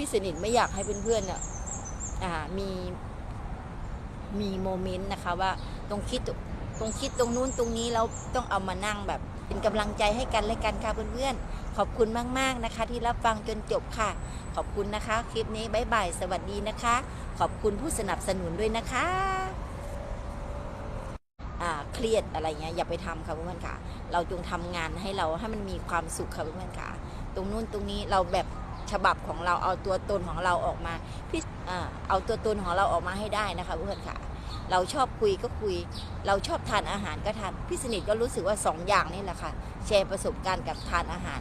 พี่สนิทไม่อยากให้เพื่อนๆอะอ่ามีมีโมเมนต์นะคะว่าตรงคิดตรงคิดตรงนู้นตรงนี้เราต้องเอามานั่งแบบ เป็นกำลังใจให้กันและกันค่ะเพื่อนๆขอบคุณมากๆนะคะ ที่รับฟังจนจบค่ะ ขอบคุณนะคะ คลิปนี้บ๊ายบายสวัสดีนะคะ ขอบคุณผู้สนับสนุนด้วยนะคะเครียดอะไรเงี้ยอย่าไปทำค่ะเพื่อนๆค่ะ เราจงทำงานให้เราให้มันมีความสุขค่ะเพื่อนๆค่ะ ตรงนู้นตรงนี้เราแบบ ฉบับของเราเอาตัวตนของเราออกมาพี่เอาตัวตนของเราออกมาให้ได้นะคะเพื่อนค่ะ เราชอบคุยก็คุย เราชอบทานอาหารก็ทานพี่สนิทก็รู้สึกว่าสองอย่างนี่แหละค่ะ แชร์ประสบการณ์กับทานอาหาร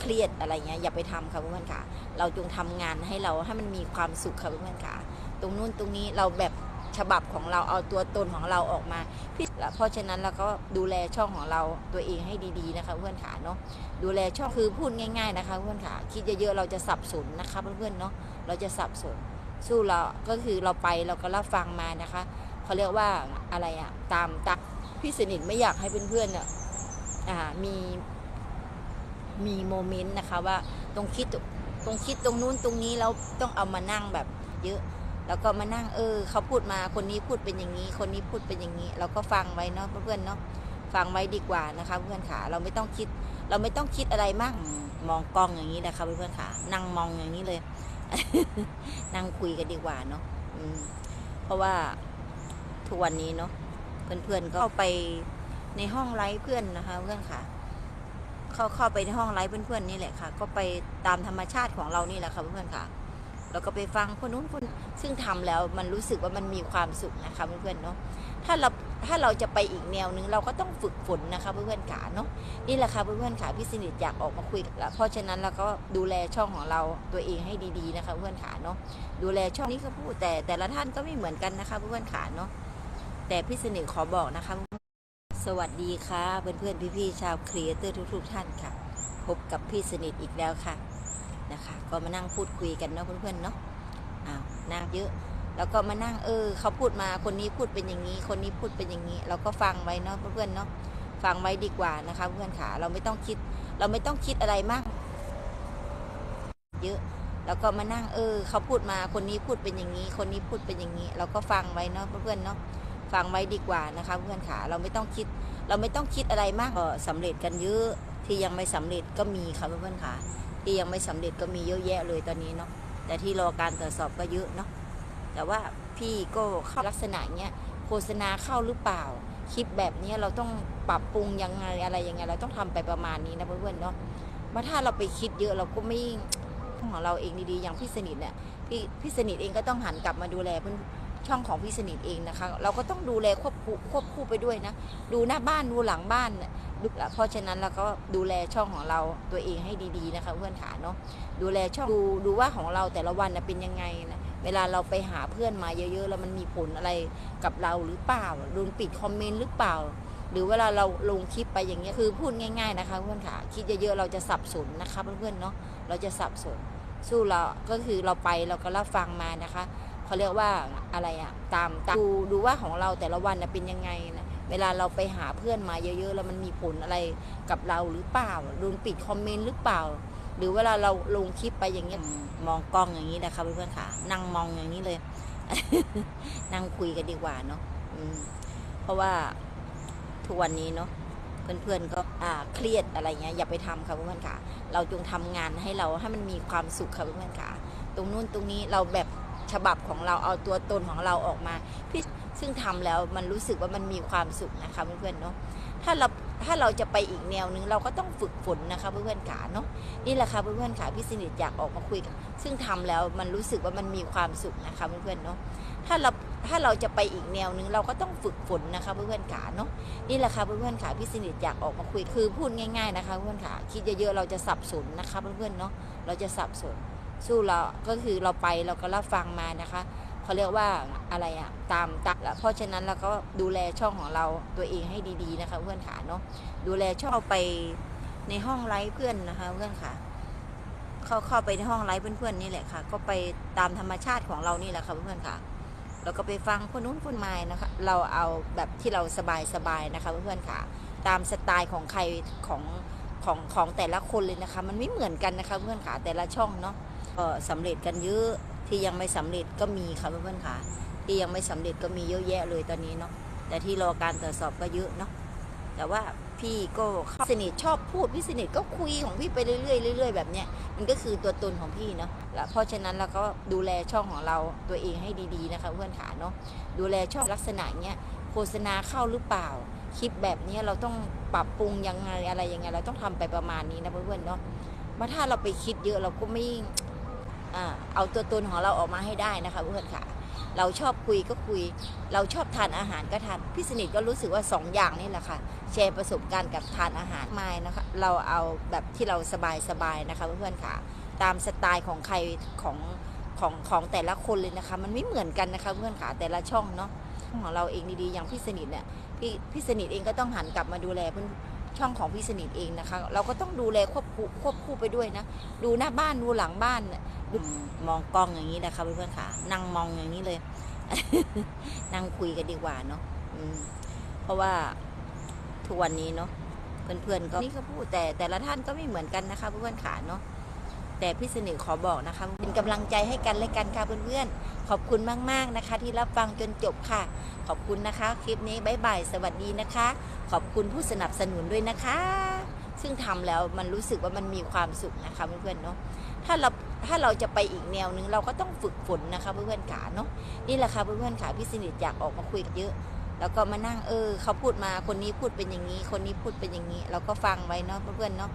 เครียดอะไรเงี้ยอย่าไปทำค่ะเพื่อนค่ะ เราจงทำงานให้เราให้มันมีความสุขค่ะเพื่อนค่ะ ตรงนู้นตรงนี้เราแบบ ฉบับของเราเอาตัวตนของเราออกมาพี่เพราะฉะนั้นเราก็ดูแลช่องของเราตัวเองให้ดีๆนะคะเพื่อนขาเนาะดูแลช่องคือพูดง่าย ๆนะคะเพื่อนขาคิดเยอะๆเราจะสับสนนะคะเพื่อนๆเนาะเราจะสับสนสู้เราก็คือเราไปเราก็รับฟังมานะคะเขาเรียกว่าอะไรอะตามตักพี่สนิทไม่อยากให้เพื่อนๆอะอ่ามีมีโมเมนต์นะคะว่าตรงคิดตรงคิดตรงนู้นตรงนี้เราต้องเอามานั่งแบบเยอะ แล้วก็มานั่งเออเขาพูดมาคนนี้พูดเป็นอย่างนี้ คนนี้พูดเป็นอย่างนี้ เราก็ฟังไว้เนาะเพื่อนๆเนาะฟังไว้ดีกว่านะคะเพื่อนขาเราไม่ต้องคิด เราไม่ต้องคิดอะไรมากมองกล้องอย่างนี้นะคะเพื่อนๆขานั่งมองอย่างนี้เลย นั่งคุยกันดีกว่าเนาะเพราะว่าทุกวันนี้เนาะเพื่อนๆก็เข้าไปในห้องไลฟ์เพื่อนนะคะเพื่อนค่ะเข้าเข้าไปในห้องไลฟ์เพื่อนๆนี่แหละค่ะ ก็ไปตามธรรมชาติของเรานี่แหละค่ะเพื่อนๆค่ะแล้วก็ไปฟังคนนู้นคน ซึ่งทำแล้วมันรู้สึกว่ามันมีความสุขนะคะเพื่อนๆเนาะถ้าเราถ้าเราจะไปอีกแนวนึงเราก็ต้องฝึกฝนนะคะเพื่อนๆขาเนาะนี่แหละค่ะเพื่อนๆขาพี่สนิทอยากออกมาคุยกับเราเพราะฉะนั้นเราก็ดูแลช่องของเราตัวเองให้ดีๆนะคะเพื่อนขาเนาะดูแลช่องนี้ก็พูดแต่แต่ละท่านก็ไม่เหมือนกันนะคะเพื่อนๆขาเนาะแต่พี่สนิทขอบอกนะคะ สวัสดีค่ะเพื่อนๆพี่ๆชาวครีเอเตอร์ทุก ๆ ท่านค่ะ พบกับพี่สนิทอีกแล้วค่ะนะคะ ก็มานั่งพูดคุยกันเนาะเพื่อนๆเนาะ อ้าวนั่งเยอะ แล้วก็มานั่งเออ เขาพูดมาคนนี้พูดเป็นอย่างนี้ คนนี้พูดเป็นอย่างนี้ เราก็ฟังไว้เนาะเพื่อนๆเนาะฟังไว้ดีกว่านะคะ เพื่อนขาเราไม่ต้องคิด เราไม่ต้องคิดอะไรมาก เยอะ แล้วก็มานั่งเออ เขาพูดมาคนนี้พูดเป็นอย่างนี้ คนนี้พูดเป็นอย่างนี้ เราก็ฟังไว้เนาะเพื่อนๆเนาะฟังไว้ดีกว่านะคะ เพื่อนขาเราไม่ต้องคิด เราไม่ต้องคิดอะไรมากก็สำเร็จกันเยอะที่ยังไม่สำเร็จก็มีค่ะเพื่อนๆขาที่ยังไม่สำเร็จก็มีเยอะแยะเลยตอนนี้เนาะ แต่ที่รอการตรวจสอบก็เยอะเนาะแต่ว่าพี่ก็เข้าลักษณะเนี้ยโฆษณาเข้าหรือเปล่า คลิปแบบนี้เราต้องปรับปรุงยังไงอะไรยังไง เราต้องทำไปประมาณนี้นะเพื่อนๆเนาะว่าถ้าเราไปคิดเยอะเราก็ไม่ของเราเองดีๆอย่างพี่สนิทเนี่ยพี่พี่สนิทเองก็ต้องหันกลับมาดูแลเพื่อน ช่องของพี่สนิทเองนะคะ เราก็ต้องดูแลควบคู่ควบคู่ไปด้วยนะ ดูหน้าบ้านดูหลังบ้านดูเพราะฉะนั้นเราก็ดูแลช่องของเราตัวเองให้ดีๆนะคะเพื่อนขาเนาะดูแลช่องดูดูว่าของเราแต่ละวันนะเป็นยังไงนะเวลาเราไปหาเพื่อนมาเยอะๆ แล้วมันมีผลอะไรกับเราหรือเปล่าโดนปิดคอมเมนต์หรือเปล่า หรือเวลาเราลงคลิปไปอย่างเงี้ยคือพูดง่ายๆนะคะเพื่อนค่ะคิดเยอะๆเราจะสับสนนะคะเพื่อนๆเนาะเราจะสับสนสู้เราก็คือเราไปเราก็รับฟังมานะคะ เขาเรียกว่าอะไรอะตามตามดูดูว่าของเราแต่ละวันนะเป็นยังไงนะเวลาเราไปหาเพื่อนมาเยอะ ๆ แล้วมันมีผลอะไรกับเราหรือเปล่าโดนปิดคอมเมนต์หรือเปล่า หรือเวลาเราลงคลิปไปอย่างเงี้ยมองกล้องอย่างนี้นะคะเพื่อนๆค่ะ นั่งมองอย่างนี้เลย นั่งคุยกันดีกว่าเนาะเพราะว่าทุกวันนี้เนาะเพื่อนๆก็อ่าเครียดอะไรเงี้ยอย่าไปทำค่ะเพื่อนๆค่ะ เราจงทำงานให้เราให้มันมีความสุขค่ะเพื่อนๆค่ะ ตรงนู้นตรงนี้เราแบบ ฉบับของเราเอาตัวตนของเราออกมาพี่ซึ่งทำแล้วมันรู้สึกว่ามันมีความสุขนะคะเพื่อนๆเนาะถ้าเราถ้าเราจะไปอีกแนวนึงเราก็ต้องฝึกฝนนะคะเพื่อนๆขาเนาะนี่แหละค่ะเพื่อนๆค่ะพี่สนิทอยากออกมาคุยกัน ซึ่งทำแล้วมันรู้สึกว่ามันมีความสุขนะคะเพื่อนๆเนาะถ้าเราถ้าเราจะไปอีกแนวนึงเราก็ต้องฝึกฝนนะคะเพื่อนๆขาเนาะนี่แหละค่ะเพื่อนๆค่ะพี่สนิทอยากออกมาคุยคือพูดง่าย ๆนะคะเพื่อนๆค่ะคิดเยอะๆเราจะสับสนนะคะเพื่อนๆเนาะเราจะสับสน สู้เราก็คือเราไปเราก็รับฟังมานะคะเขาเรียกว่าอะไรอะตามตักแล้วเพราะฉะนั้นเราก็ดูแลช่องของเราตัวเองให้ดีๆนะคะ เพื่อนขาเนาะดูแลช่องเอาไปในห้องไลฟ์เพื่อนนะคะ เพื่อนค่ะเข้าเข้าไปในห้องไลฟ์เพื่อนๆนี่แหละค่ะ ก็ไปตามธรรมชาติของเรานี่แหละค่ะเพื่อนๆค่ะแล้วก็ไปฟังคนนู้นคนมานะคะ เราเอาแบบที่เราสบายๆนะคะ เพื่อนๆค่ะ ตามสไตล์ของใครของของของแต่ละคนเลยนะคะ มันไม่เหมือนกันนะคะ เพื่อนค่ะแต่ละช่องเนาะ ก็สำเร็จกันเยอะที่ยังไม่สำเร็จก็มีค่ะเพื่อนๆค่ะ ที่ยังไม่สำเร็จก็มีเยอะแยะเลยตอนนี้เนาะแต่ที่รอการตรวจสอบก็เยอะเนาะแต่ว่าพี่ก็เข้าสนิทชอบพูดพี่สนิทก็คุยของพี่ไปเรื่อยๆเรื่อยๆแบบเนี้ยมันก็คือตัวตนของพี่เนาะแล้วเพราะฉะนั้นเราก็ดูแลช่องของเราตัวเองให้ดีๆนะคะเพื่อนขาเนาะดูแลช่องลักษณะเนี้ยโฆษณาเข้าหรือเปล่า คลิปแบบนี้เราต้องปรับปรุงยังไงอะไรยังไงเราต้องทำไปประมาณนี้นะเพื่อนๆเนาะว่าถ้าเราไปคิดเยอะเราก็ไม่ เอาตัวตนของเราออกมาให้ได้นะคะเพื่อนค่ะ เราชอบคุยก็คุย เราชอบทานอาหารก็ทานพี่สนิทก็รู้สึกว่าสองอย่างนี่แหละค่ะ แชร์ประสบการณ์กับทานอาหารไม่นะคะ เราเอาแบบที่เราสบายสบายๆนะคะเพื่อนๆค่ะ ตามสไตล์ของใครของของของแต่ละคนเลยนะคะ มันไม่เหมือนกันนะคะเพื่อนค่ะแต่ละช่องเนาะของเราเองดีๆอย่างพี่สนิทเนี่ยพี่พี่สนิทเองก็ต้องหันกลับมาดูแลเพื่อน ช่องของพี่สนิทเองนะคะ เราก็ต้องดูแลควบคู่ควบคู่ไปด้วยนะ ดูหน้าบ้านดูหลังบ้านน่ะดูมองกล้องอย่างนี้แหละค่ะเพื่อนๆค่ะ นั่งมองอย่างนี้เลย นั่งคุยกันดีกว่าเนาะอืมเพราะว่าทุกวันนี้เนาะเพื่อนๆก็นี่ก็พูดแต่แต่ละท่านก็ไม่เหมือนกันนะคะเพื่อนๆขาเนาะ แต่พี่สนิทขอบอกนะคะเป็นกำลังใจให้กันและกันค่ะเพื่อนๆขอบคุณมากๆนะคะ ที่รับฟังจนจบค่ะ ขอบคุณนะคะ คลิปนี้บายบายสวัสดีนะคะ ขอบคุณผู้สนับสนุนด้วยนะคะ ซึ่งทำแล้วมันรู้สึกว่ามันมีความสุขนะคะเพื่อนๆเนาะถ้าเราถ้าเราจะไปอีกแนวนึงเราก็ต้องฝึกฝนนะคะเพื่อนๆขาเนาะนี่แหละค่ะเพื่อนๆค่ะพี่สนิทอยากออกมาคุยกันเยอะ แล้วก็มานั่งเออเขาพูดมาคนนี้พูดเป็นอย่างนี้ คนนี้พูดเป็นอย่างนี้ เราก็ฟังไว้เนาะเพื่อนๆเนาะ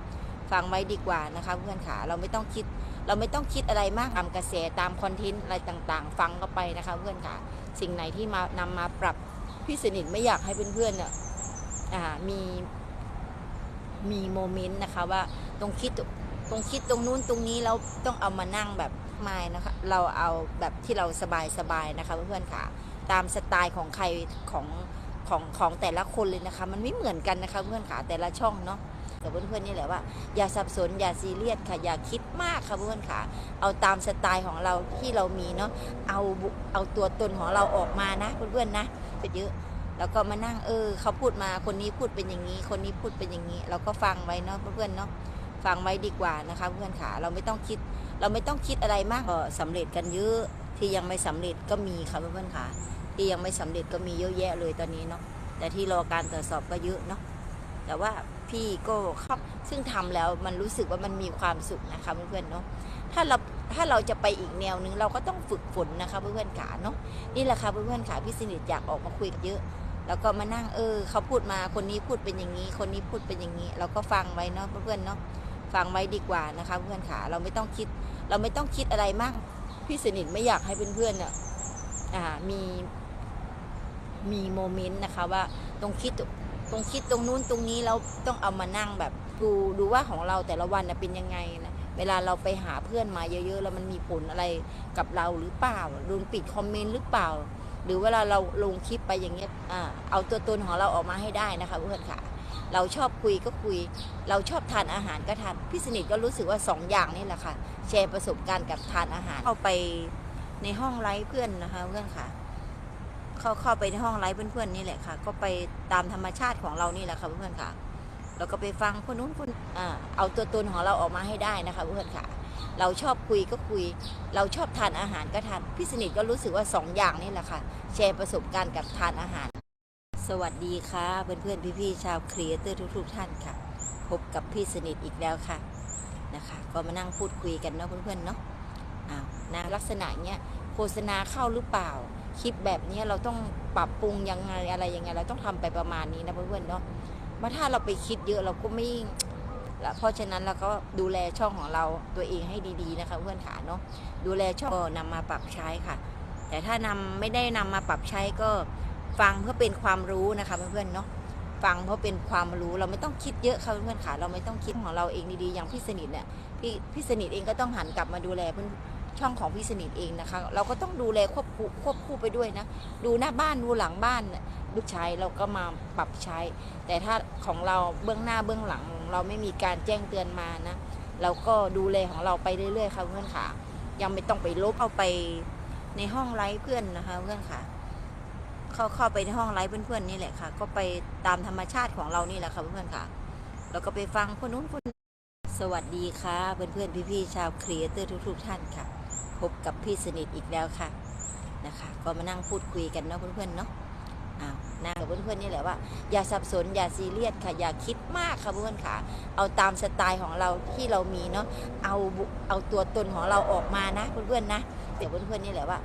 ฟังไว้ดีกว่านะคะเพื่อนค่ะเราไม่ต้องคิด เราไม่ต้องคิดอะไรมากตามกระแสตามคอนเทนต์อะไรต่างๆ ฟังก็ไปนะคะเพื่อนค่ะสิ่งไหนที่มานำมาปรับพี่สนิทไม่อยากให้เพื่อนๆเนี่ยอ่ามีมีโมเมนต์นะคะว่าตรงคิดตรงคิดตรงนู้นตรงนี้เราต้องเอามานั่งแบบไม่นะคะเราเอาแบบที่เราสบายๆนะคะเพื่อนๆค่ะ ตามสไตล์ของใครของของของแต่ละคนเลยนะคะ มันไม่เหมือนกันนะคะเพื่อนขาแต่ละช่องเนาะ แต่เพื่อนๆนี่แหละว่า อย่าสับสนอย่าซีเรียสค่ะอย่าคิดมากค่ะเพื่อนขาเอาตามสไตล์ของเราที่เรามีเนาะเอาเอาตัวตนของเราออกมานะเพื่อนๆนะเป็นเยอะแล้วก็มานั่งเออเขาพูดมาคนนี้พูดเป็นอย่างนี้ คนนี้พูดเป็นอย่างนี้ เราก็ฟังไว้เนาะเพื่อนๆเนาะฟังไว้ดีกว่านะคะเพื่อนขาเราไม่ต้องคิด เราไม่ต้องคิดอะไรมากก็สำเร็จกันเยอะที่ยังไม่สำเร็จก็มีค่ะเพื่อนๆค่ะที่ยังไม่สำเร็จก็มีเยอะแยะเลยตอนนี้เนาะแต่ที่รอการตรวจสอบก็เยอะเนาะแต่ว่า พี่ก็เข้าซึ่งทำแล้วมันรู้สึกว่ามันมีความสุขนะคะเพื่อนๆเนาะถ้าเราถ้าเราจะไปอีกแนวนึงเราก็ต้องฝึกฝนนะคะเพื่อนๆขาเนาะนี่แหละค่ะเพื่อนๆขาพี่สนิทอยากออกมาคุยกันเยอะ แล้วก็มานั่งเออเขาพูดมาคนนี้พูดเป็นอย่างนี้ คนนี้พูดเป็นอย่างนี้ เราก็ฟังไว้เนาะเพื่อนๆเนาะฟังไว้ดีกว่านะคะเพื่อนขาเราไม่ต้องคิด เราไม่ต้องคิดอะไรมาก พี่สนิทไม่อยากให้เพื่อนๆเนี่ยมีมีโมเมนต์นะคะว่าตรงคิดต รงคิดตรงนู้นตรงนี้เราต้องเอามานั่งแบบดูดูว่าของเราแต่ละวันนะเป็นยังไงนะเวลาเราไปหาเพื่อนมาเยอะๆ แล้วมันมีผลอะไรกับเราหรือเปล่าโดนปิดคอมเมนต์หรือเปล่า หรือเวลาเราลงคลิปไปอย่างเงี้ยอ่าเอาตัวตนของเราออกมาให้ได้นะคะเพื่อนค่ะ เราชอบคุยก็คุย เราชอบทานอาหารก็ทานพี่สนิทก็รู้สึกว่าสองอย่างนี่แหละค่ะ แชร์ประสบการณ์กับทานอาหารเข้าไปในห้องไลฟ์เพื่อนนะคะเพื่อนค่ะ เข้าเข้าไปในห้องไลฟ์เพื่อนๆนี่แหละค่ะ ก็ไปตามธรรมชาติของเรานี่แหละค่ะเพื่อนๆค่ะ แล้วก็ไปฟังคนนู้นคนอ่าเอาตัวตนของเราออกมาให้ได้นะคะเพื่อนๆค่ะ เราชอบคุยก็คุย เราชอบทานอาหารก็ทานพี่สนิทก็รู้สึกว่าสองอย่างนี่แหละค่ะ แชร์ประสบการณ์กับทานอาหาร สวัสดีค่ะเพื่อนๆพี่ๆชาวครีเอเตอร์ทุกๆท่านค่ะ พบกับพี่สนิทอีกแล้วค่ะนะคะก็มานั่งพูดคุยกันเนาะเพื่อนๆเนาะอ้าวนะลักษณะเนี้ยโฆษณาเข้าหรือเปล่า คลิปแบบนี้เราต้องปรับปรุงยังไงอะไรยังไง เราต้องทำไปประมาณนี้นะเพื่อนๆเนาะว่าถ้าเราไปคิดเยอะเราก็ไม่ละเพราะฉะนั้นเราก็ดูแลช่องของเราตัวเองให้ดีๆนะคะเพื่อนขาเนาะดูแลช่องก็นำมาปรับใช้ค่ะ แต่ถ้านำไม่ได้นำมาปรับใช้ก็ฟังเพื่อเป็นความรู้นะคะเพื่อนๆเนาะฟังเพราะเป็นความรู้เราไม่ต้องคิดเยอะค่ะเพื่อนๆค่ะเราไม่ต้องคิดของเราเองดีๆอย่างพี่สนิทเนี่ยพี่พี่สนิทเองก็ต้องหันกลับมาดูแลเพื่อน ช่องของพี่สนิทเองนะคะ เราก็ต้องดูแลควบคู่ควบคู่ไปด้วยนะ ดูหน้าบ้านดูหลังบ้านลูกชายเราก็มาปรับใช้ แต่ถ้าของเราเบื้องหน้าเบื้องหลัง เราไม่มีการแจ้งเตือนมานะ เราก็ดูแลของเราไปเรื่อยๆค่ะเพื่อนค่ะยังไม่ต้องไปลบเอาไปในห้องไลฟ์เพื่อนนะคะเพื่อนค่ะ เข้าเข้าไปในห้องไลฟ์เพื่อนๆนี่แหละค่ะ ก็ไปตามธรรมชาติของเรานี่แหละค่ะเพื่อนๆค่ะแล้วก็ไปฟังคนนู้นคนสสวัสดีค่ะเพื่อนๆพี่ๆชาวครีเอเตอร์ทุกๆท่านค่ะ พบกับพี่สนิทอีกแล้วค่ะนะคะ ก็มานั่งพูดคุยกันเนาะเพื่อนๆเนาะอ้าวนั่งกับเพื่อนๆนี่แหละว่า อย่าสับสนอย่าซีเรียสค่ะ อย่าคิดมากค่ะเพื่อนๆค่ะ เอาตามสไตล์ของเราที่เรามีเนาะเอาเอาตัวตนของเราออกมานะเพื่อนๆนะเดี๋ยวเพื่อนๆนี่แหละว่า